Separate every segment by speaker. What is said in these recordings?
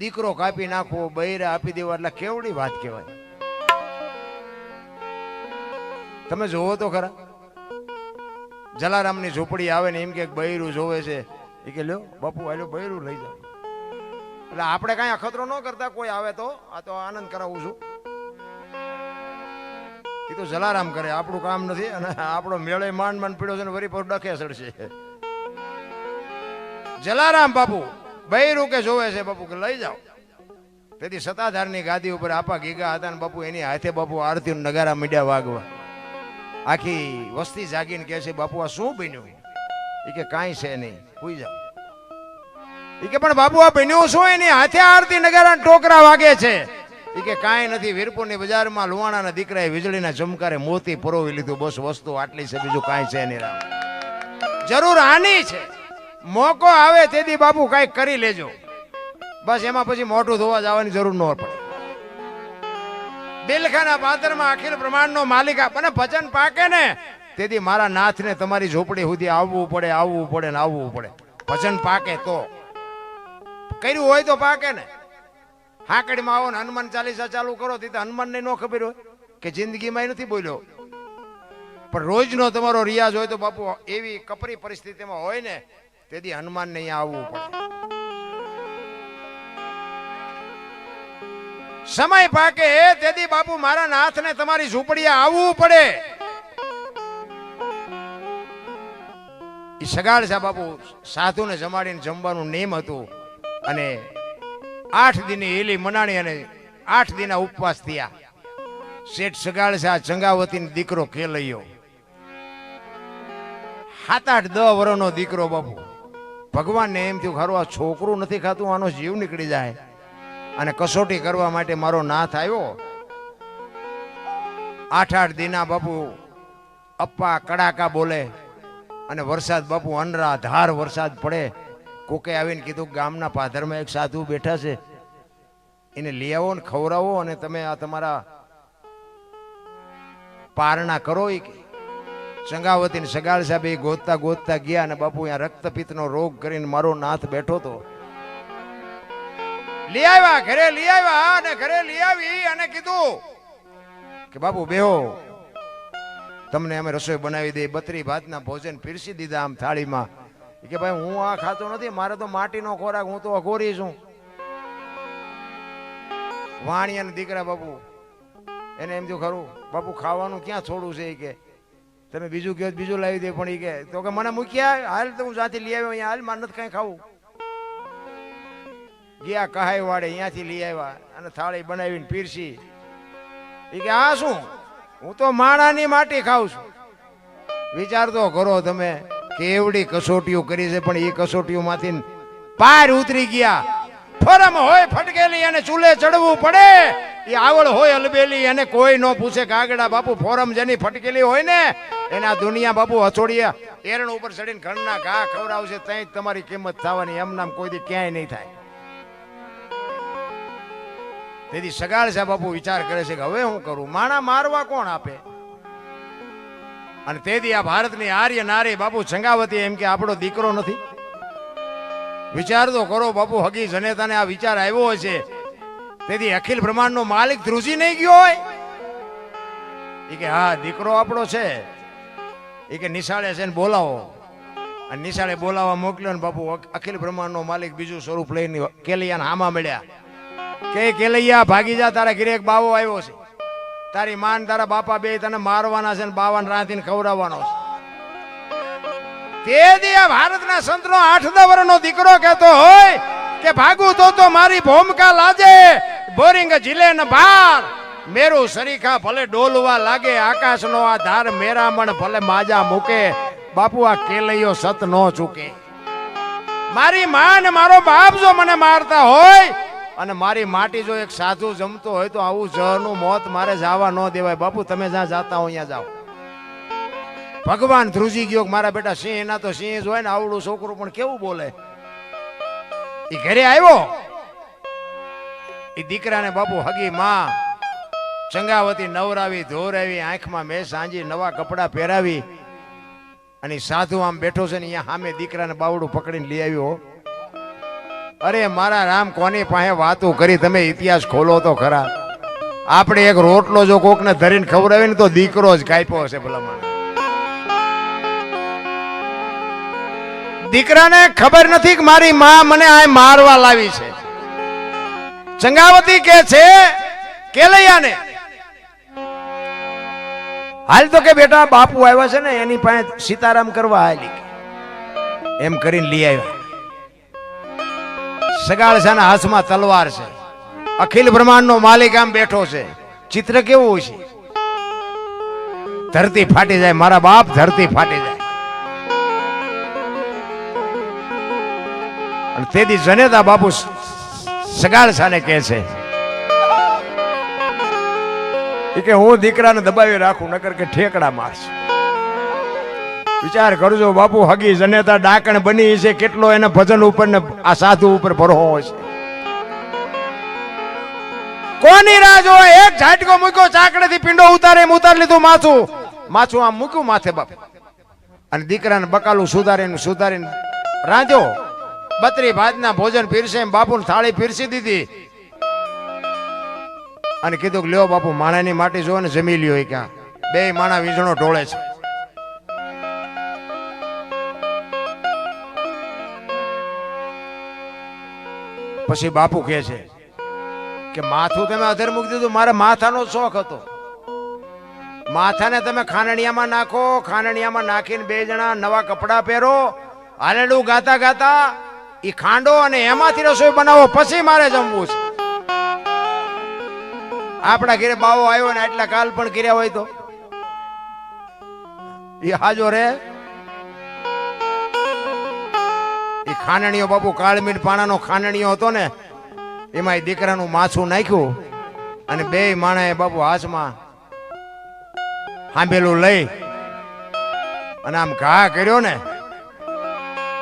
Speaker 1: દીકરો કાપી નાખવો, બૈરે આપી દેવા, એટલે કેવડી વાત કહેવાય? તમે જોવો તો ખરા. જલારામની ઝૂંપડી આવે ને એમ કે બૈરું જોવે છે. એ કે લ્યો, બાપુ આલ્યો બૈરું લઈ જાવ એટલે આપણે કાંઈ અખતરો ન કરતા કોઈ આવે તો, આ તો આનંદ કરાવું છું. એ તો જલારામ કરે, આપણું કામ નથી અને આપણો મેળે માંડ માંડ પીડ્યો છે ને વરી પર ડખે સડશે. જલારામ બાપુ બૈરું કે જોવે છે બાપુ કે લઈ જાઓ. તેથી સત્તાધારની ગાદી ઉપર આપા ગીગા હતા ને બાપુ એની હાથે બાપુ આરતી નગારા મીડ્યા વાગવા. આખી વસ્તી જાગીને કહે છે, બાપુ, આ શું બન્યું? એ કે, કાંઈ છે નહીં, હુઈ જાઓ. એ કે, પણ બાપુ, આ બન્યું શું? એની હાથે આરતી નગારા ટોકરા વાગે છે. એ કે, કાંઈ નથી, વીરપુરની બજારમાં લુવાણાના દીકરાએ વીજળીના ચમકારે મોતી પરોવી લીધું. બસ વસ્તુ આટલી છે, બીજું કાંઈ છે નહીં. જરૂર આની છે. મોકો આવે તેથી બાપુ કઈ કરી લેજો. બસ એમાં પછી મોટું ધોવા જવાની જરૂર ન પડે. બિલખાના પાદરમાં અખિલ બ્રહ્માંડનો માલિક આપ- ભજન પાકે ને? તેથી મારા નાથને તમારી ઝોપડી સુધી આવવું પડે આવવું પડે ને આવવું પડે. ભજન પાકે તો. કર્યું હોય તો પાકે ને. હાકડીમાં આવો ને હનુમાન ચાલીસા ચાલુ કરો તેથી હનુમાનને ન ખબર હોય કે જિંદગીમાં નથી બોલ્યો. પણ રોજનો તમારો રિયાઝ હોય તો બાપુ એવી કપરી પરિસ્થિતિમાં હોય ને તેથી હનુમાનને અહીંયા આવવું પડે. સમય પાકે તેથી બાપુ મારા નાથને તમારી ઝૂંપડીએ આવવું પડે. સગાડ છે બાપુ, સાધુને જમાડીને જમવાનું નેમ હતું અને આઠ દિનની એલી મનાણી અને આઠ દિના ઉપવાસ થયા. શેઠ સગાડ છે, આ દીકરો દીકરો ખેલૈયો. સાત આઠ દસ વર્ષનો દીકરો બાપુ. ભગવાનને એમ થયું ખરું આ છોકરું નથી ખાતું, આનો જીવ નીકળી જાય. અને કસોટી કરવા માટે મારો નાથ આવ્યો. આઠ આઠ દિના બાપુ અપ્પા કડાકા બોલે અને વરસાદ બાપુ અનરા ધાર વરસાદ પડે. કોકે આવીને કીધું, ગામના પાથરમાં એક સાધુ બેઠા છે. એને લઈ આવો ને ખવડાવો અને તમે આ તમારા પારણા કરો ઈ કે સગાળ સાહેબ એ ગોતતા ગોતતા ગયા અને બાપુ અહીંયા રક્તપિત્તનો રોગ કરીને મારો નાથ બેઠો હતો. લઈ આવ્યા, ઘરે લઈ આવ્યા અને ઘરે લઈ આવી અને કીધું કે, બાપુ, બેહો. તમને અમે રસોઈ બનાવી દઈ બત્રી ભાતના ભોજન પીરસી દીધા આમ થાળીમાં. કે, ભાઈ, હું આ ખાતો નથી, મારે તો માટીનો ખોરાક, હું તો અઘોરી છું. વાણી અને દીકરા બાપુ, એને એમ થયું, ખરું, બાપુ, ખાવાનું ક્યાં છોડું છે? કે તમે બીજું કહો, બીજું લાવી દે, પણ એ કે, તો કે મને મૂક્યા હાલ તો હું સાથે લઈ આવ્યો, અહીંયા હાલ, મારે નથી કાંઈ ખાવું. ગયા કહાય વાડે અહીંયાથી લઈ આવ્યા, અને થાળી બનાવીને પીરસી. એ કે, આ શું? હું તો માણાની માટી ખાઉં છું. વિચાર તો કરો તમે, કેવડી કસોટીઓ કરી છે, પણ એ કસોટીઓમાંથી પાર ઉતરી ગયા. ફરમ હોય ફટકેલી અને ચૂલે ચડવું પડે. એ આવડ હોય અલબેલી, એને કોઈ ન પૂછે કાગડા બાપુ ફોરમ જેની ફટકેલી હોય ને, એના દુનિયા બાપુ હસોડિયા એરણ ઉપર ચડીને ઘરના ઘા ખવડાવશે ત્યાં જ તમારી કિંમત થવાની એમ નામ કોઈ દી ક્યાંય નહીં થાય. તેથી સગાળ સાહેબ બાપુ, વિચાર કરે છે કે હવે હું કરું? માણા મારવા કોણ આપે? અને તેથી આ ભારતની આર્ય નારી બાપુ છંગાવતી એમ કે આપણો દીકરો નથી. વિચાર તો કરો બાપુ, હગી જનેતાને આ વિચાર આવ્યો છે. તેથી અખિલ બ્રહ્માંડનો માલિક ધ્રુજી નહીં ગયો હોય. એ કે, હા, દીકરો આપણો છે. એ કે, નિશાળે છે ને બોલાવો. અને નિશાળે બોલાવા મોકલ્યો ને બાપુ, અખ- અખિલ બ્રહ્માંડનો માલિક બીજું સ્વરૂપ લઈને કેલિયાને હામા મળ્યા. કે કેલૈયા, ભાગી જા, તારા ઘરે એક બાવો આવ્યો છે. તારી માન, તારા બાપા બે તને મારવાના છે ને બાવાને રાંધીને ખવડાવવાનો છે. તે દી ભારતના સંતનો આઠ વર્ષનો દીકરો કહેતો હોય કે ભાગું તો તો મારી ભોમકા લાજે. બોરિંગ જીલે ન ભાર. મેરું સરીખા ભલે ડોલવા લાગે, આકાશનો આ ધાર મેરામણ ભલે માજા મૂકે. બાપુ, આ કેલૈયો સત નો ચૂકે. મારી માં મારો બાપ જો મને મારતા હોય, અને મારી માટી જો એક સાધુ જમતો હોય, તો આવું જહનું મોત મારે જવા ન દેવાય. બાપુ, તમે જ્યાં જાતા હો અહીંયા જાઓ. ભગવાન ધ્રુજી ગયો મારા બેટા સિંહ, એના તો સિંહ જ હોય ને, આવડું છોકરું પણ કેવું બોલે? એ ઘરે આવ્યો? એ દીકરાને બાપુ હગી માં ચંગાવતી નવરાવી, ધોરાવી, આંખમાં મેં સાંજી નવા કપડાં પહેરાવી અને સાધુ આમ બેઠો છે ને અહીંયા સામે દીકરાને બાવડું પકડીને લઈ આવ્યો. અરે મારા રામ, કોની પાસે વાતો કરી? તમે ઇતિહાસ ખોલો તો ખરા. આપણે એક રોટલો જો કોકને ધરીને ખવડાવીને તો દીકરો જ કાપ્યો હશે ભલામણ. દીકરાને ખબર નથી કે મારી માં મને આ મારવા લાવી છે. ચંગાવતી કે છે, કેલૈયાને. હાલ તો કે બેટા બાપુ આવ્યા છે ને, એની પાસે સીતારામ કરવા હાલી એમ કરીને લઈ આવ્યા. સગાળસાના હાથમાં તલવાર છે. અખિલ બ્રહ્માંડનો માલિક આમ બેઠો છે. ચિત્ર કેવું છે? ધરતી ફાટી જાય, મારા બાપ ધરતી ફાટી જાય. તેથી જનેતા બાપુ સગાળસાને કહે છે. કે હું દીકરાને દબાવી રાખું, નકર કે ઠેકડા મારશે. વિચાર કરજો બાપુ, હગી જનેતા ડાકણ બની છે, કેટલો એને ભજન ઉપર ને આ સાધુ ઉપર ભરોહો છે. કોની રાહ જોવે? એક ઝાટકો મૂક્યો, ચાકડેથી પિંડો ઉતારે ઉતારી લીધું માથું. માથું આમ મૂક્યું માથે બાપ. અને દીકરાને બકાલું સુધારીને સુધારીને રાંધ્યો. બત્રી ભાતના ભોજન પીરસે એમ બાપુને થાળી પીરસી દીધી. અને કીધું લ્યો બાપુ, માણાની માટી જોવે જમી લ્યો ક્યાં. બે માણા વીજણો ઢોળે છે. પછી બાપુ કહે છે કે માથું તમે અધર મૂકી દીધું, મારે માથાનો શોખ હતો. માથાને તમે ખાનણિયામાં નાખો, ખાનણિયામાં નાખીને બે જણા નવા કપડાં પહેરો, હાલેલું ગાતા ગાતા ઈ ખાંડો અને એમાંથી રસોઈ બનાવો, પછી મારે જમવું છે. આપણા ઘરે બાવો આવ્યો ને આટલા કાલ પણ કર્યા હોય તો. એ હાજો રે. એ ખાંડણીઓ બાપુ કાળમીટ પાણાનો ખાંડણીઓ હતો ને, એમાં એ દીકરાનું માછું નાખ્યું અને બે માણાએ બાપુ હાથમાં હાંભેલું લઈ અને આમ ઘા કર્યો ને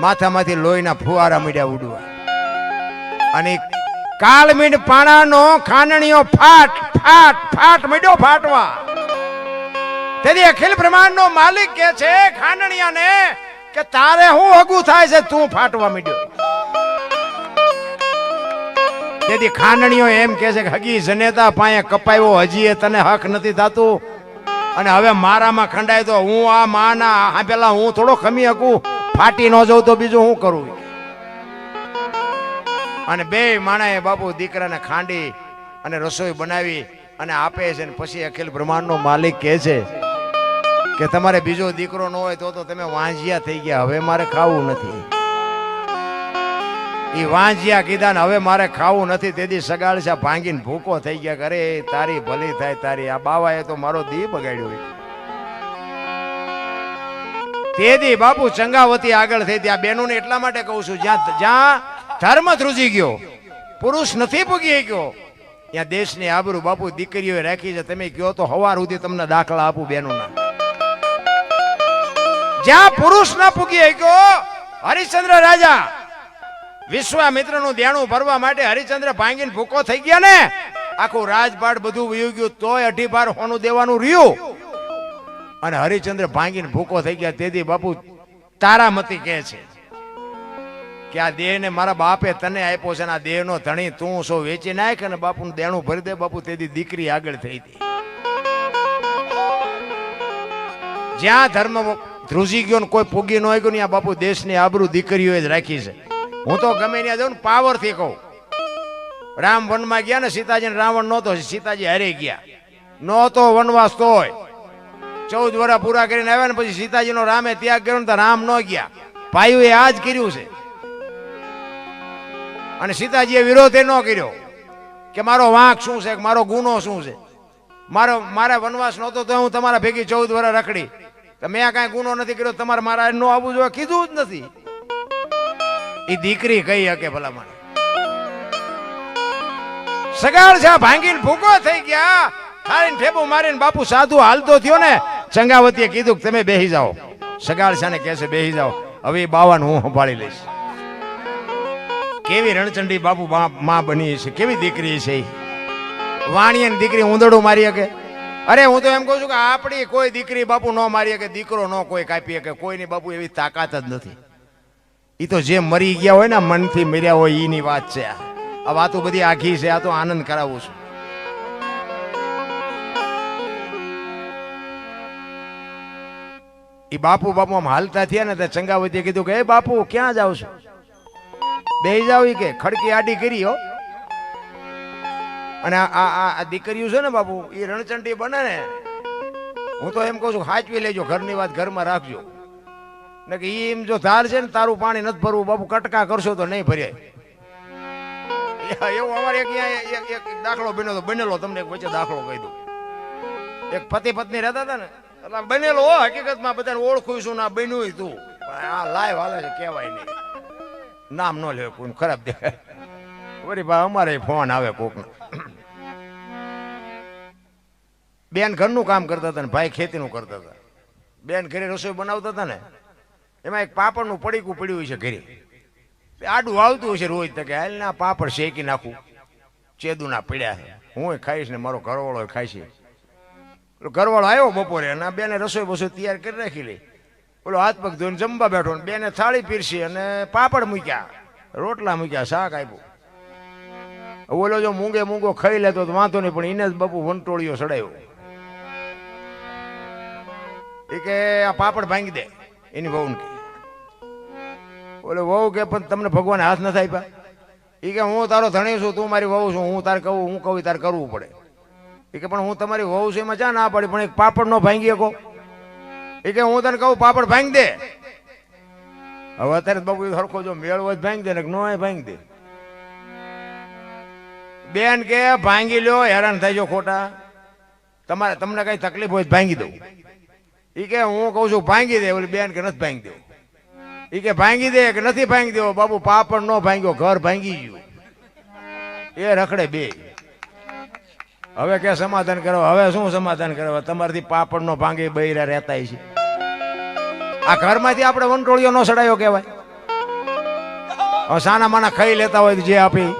Speaker 1: માથામાંથી લોહીના ફુવારા મીડ્યા ઉડવા. અને કાળમીન પાણાનો ખાંડણીઓ ફાટ ફાટ ફાટ મીડ્યો ફાટવા. તેથી અખિલ બ્રહ્માંડનો માલિક કે છે, ખાંડણીયાને કે તારે હું હગું થાય છે, તું ફાટવા મીડ્યો. તેથી ખાંડણીઓ એમ કે છે કે, હગી જનેતા પાસે કપાયો, હજી એ તને હક નથી થતું. અને હવે મારામાં ખંડાય તો હું આ માના પેલા હું થોડો ખમી શકું. ફાટી ન જવું તો બીજું હું કરું? અને બે માણાએ બાપુ દીકરાને ખાંડી અને રસોઈ બનાવી અને આપે છે ને પછી અખિલ બ્રહ્માંડનો માલિક કહે છે કે તમારે બીજો દીકરો ન હોય તો તો તમે વાંજિયા થઈ ગયા, હવે મારે ખાવું નથી. એ વાંજિયા કીધા ને હવે મારે ખાવું નથી, તેથી છે ભાંગીને ભૂકો થઈ ગયા કરે તારી ભલી થાય, તારી આ બાવાએ તો મારો દી બગાડ્યો. તેથી બાપુ ચંગાવતી આગળ થઈ ત્યાં બેનોને એટલા માટે કહું છું, જ્યાં જ્યાં ધર્મ ધ્રુજી ગયો, પુરુષ નથી પૂગી ગયો ત્યાં દેશની આબરૂ બાપુ દીકરીઓ રાખી છે. તમે કયો તો હવાર સુધી તમને દાખલા આપું બેનોના. જ્યાં પુરુષ ના પૂગી ગયો હરિશ્ચંદ્ર રાજા વિશ્વામિત્રનું દેણું ભરવા માટે હરિશ્ચંદ્ર ભાંગીને ભૂકો થઈ ગયા ને, આખું રાજપાટ બધું વયું ગયું, તોય અઢી બાર હોનું દેવાનું રહ્યું. અને હરિચંદ્ર ભાંગીને ભૂકો થઈ ગયા. તેથી બાપુ તારામતી કહે છે કે આ દેહને મારા બાપે તને આપ્યો છે આ દેહનો ધણી તું સો વેચી નાખ અને બાપુનું દેણું ભરી દે. બાપુ તેથી દીકરી આગળ થઈ હતી જ્યાં ધર્મ ધ્રુજી ગયો ને કોઈ પૂગી ન ગયો ને આ બાપુ દેશની આબરૂ દીકરીઓએ જ રાખી છે. હું તો ગમે ત્યાં જાઉં ને પાવરથી કહું. રામ વનમાં ગયા ને સીતાજી રાવણ નહોતો, સીતાજી હારી ગયા. નહોતો વનવાસ તોય ચૌદ વર્ષ પૂરા કરીને આવ્યા ને પછી સીતાજીનો રામે ત્યાગ કર્યો તો રામ ન ગયા. ભાઈઓએ આ જ કર્યું છે. અને સીતાજીએ વિરોધ ન કર્યો કે મારો વાંક શું છે મારો ગુનો શું છે? મારો, મારા વનવાસ નહોતો તો હું તમારા ભેગી ચૌદ વર્ષ રખડી. તો મેં કાંઈ ગુનો નથી કર્યો, તમારે મારા નો આવવું જોઈએ, કીધું જ નથી. એ દીકરી કહી શકે ભલા મને સગાળ છે ભાંગીને ભૂકો થઈ ગયા. થાળીને ઠેબુ મારીને બાપુ સાધુ હાલતો થયો ને ચંગાવતીએ કીધું કે તમે બેહી જાઓ. સગાળ છે ને કહેશે બેહી જાઓ. હવે એ બાવાને હું સંભાળી લઈશ. કેવી રણચંડી બાપુ મા- બની છે, કેવી દીકરી છે વાણી વાણિયાની દીકરી ઊંધડું મારી શકે? અરે હું તો એમ કહું છું કે આપણી કોઈ દીકરી બાપુ ન મારી શકે, દીકરો ન કોઈ કાપી શકે, કોઈની બાપુ એવી તાકાત જ નથી. એ તો જે મરી ગયા હોય ને, મનથી મર્યા હોય એની વાત છે આ વાતો બધી આખી છે, આ તો આનંદ કરાવું છું. એ બાપુ બાપુ આમ હાલતા થયા ને ત્યાં ચંગાવતીએ કીધું કે, એ બાપુ, ક્યાં જાવ છો? બે જાવ કે, ખડકી આડી કરી હો. અને આ આ- આ દીકરીઓ છે ને બાપુ એ રણચંડી બને ને, હું તો એમ કહું છું, હાચવી લેજો, ઘરની વાત ઘરમાં રાખજો. ને કે એમ જો ધાર છે ને, તારું પાણી નથી ભરવું, બાપુ કટકા કરશો તો નહીં ભરે. એવું અમારે એક દાખલો બન્યો તો બનેલો, તમને વચ્ચે દાખલો કહી દઉં. એક પતિ પત્ની રહેતા હતા ને એટલે બનેલો હો, હકીકતમાં બધાને ઓળખું છું ના બન્યું તું. પણ આ લાઈવ હાલે છે, કહેવાય નહીં. નામ ન લે કોઈ ખરાબ દેખાય. વરી ભાઈ અમારે ફોન આવે કોકનો. બેન ઘરનું કામ કરતા હતા ને ભાઈ ખેતીનું કરતા હતા. બેન ઘરે રસોઈ બનાવતા હતા ને, એમાં એક પાપડનું પડીકું પડ્યું છે ઘરે. આડું આવતું હશે રોજ તો કે હાલ ના પાપડ શેકી નાખું. ચેદુના પડ્યા હું ખાઈશ ને મારો ઘરવાળો ખાય છે ઘરવાળો આવ્યો બપોરે અને આ બેને રસોઈ બસોઈ તૈયાર કરી રાખી લે. પેલો હાથ પગ ધોઈને જમવા બેઠો ને બેને થાળી પીરસી અને પાપડ મૂક્યા. રોટલા મૂક્યા, શાક આપ્યું. ઓલો જો મૂંગે મૂંગો ખાઈ લેતો તો વાંધો નહીં, પણ એને જ બાપુ વંટોળીઓ સડાયો. એ કે આ પાપડ ભાંગી દે, એની વહુને કે. ઓલે વહુ કે, પણ તમને ભગવાન હાથ નથી આપ્યા? એ કે, હું તારો ધણી છું, તું મારી વહુ છું, હું તારે કહું, હું કહું, તારે કરવું પડે. એ કે, પણ હું તમારી વહુ છું એમાં ના પડી? પણ એક પાપડ નો ભાંગી શકો. એ કે, હું તને કહું, પાપડ ભાંગી દે. હવે અત્યારે બાપુ સરખો જો મેળવો તો ભાંગી દે, ને નો ભાંગી દે. બેન કે, ભાંગી લ્યો, હેરાન થઈ જો ખોટા. તમારે, તમને કઈ તકલીફ હોય ભાંગી દઉં. એ કે, હું કહું છું, ભાંગી દે. ઓલી બેન કે, નથી ભાંગી દઉં એ કે, ભાંગી દે કે નથી ભાંગી દેવો? બાબુ પાપડ નો ભાંગ્યો, ઘર ભાંગી ગયું. એ રખડે બે. હવે કે સમાધાન કરો હવે શું સમાધાન કરો તમારથી પાપડ નો ભાંગે બૈરા રહેતા છે. આ ઘરમાંથી આપણે વંટોળિયો નો સડાયો કહેવાય. હવે સાના માના ખાઈ લેતા હોય જે આપી.